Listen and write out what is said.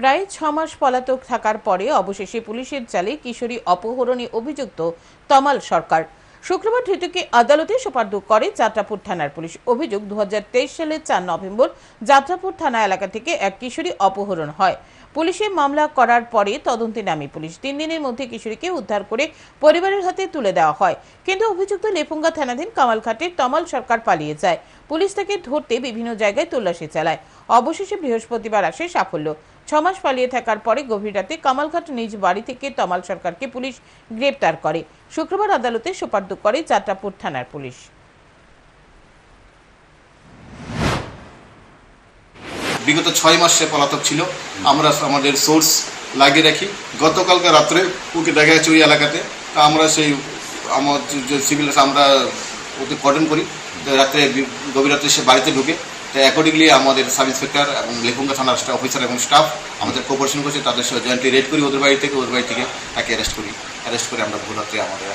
প্রায় ছ মাস পলাতক থাকার পরে অবশেষে পুলিশের চালে কিশোরী অপহরণে অভিযুক্ত তমাল সরকার। শুক্রবার ধৃতকে আদালতে সোপার্দ করে যাত্রাপুর থানার পুলিশ অভিযোগ দু হাজার তেইশ সালের চার নভেম্বর যাত্রাপুর থানা এলাকা থেকে এক কিশোরী অপহরণ হয়। পুলিশে মামলা করার পরে তদন্তে নামে পুলিশ। তিন দিনের মধ্যে কিশোরীকে উদ্ধার করে পরিবারের হাতে তুলে দেওয়া হয়। কিন্তু অভিযুক্ত লেপুঙ্গা থানাধীন কামালঘাটের তমাল সরকার পালিয়ে যায়। পুলিশ তাকে ধরতে বিভিন্ন জায়গায় তল্লাশি চালায়। অবশেষে বৃহস্পতিবার আসে সাফল্য। ছমাস পালিয়ে থাকার পরে গভীর রাতে কামালঘাট নিজ বাড়ি থেকে তমাল সরকারকে পুলিশ গ্রেপ্তার করে। শুক্রবার আদালতে সোপার্দ করে যাত্রাপুর থানার পুলিশ। বিগত ছয় মাস সে পলাতক ছিল। আমরা আমাদের সোর্স লাগিয়ে রাখি। গতকালকে রাত্রে ওকে দেখা গেছে ওই এলাকাতে। তা আমরা সেই আমার যে সিভিল আমরা ওকে কর্ডন করি। রাত্রে গভীর রাত্রে সে বাড়িতে ঢুকে। তাই অ্যাকর্ডিংলি আমাদের সাব ইন্সপেক্টর এবং লেখুঙ্গা থানার অফিসার এবং স্টাফ আমাদের কোপারেশন করছে। তাদের সাথে জয়েন্টলি রেড করি ওদের বাড়ি থেকে, ওদের বাড়ি থেকে তাকে অ্যারেস্ট করি। অ্যারেস্ট করে আমরা ভোর রাত্রে আমাদের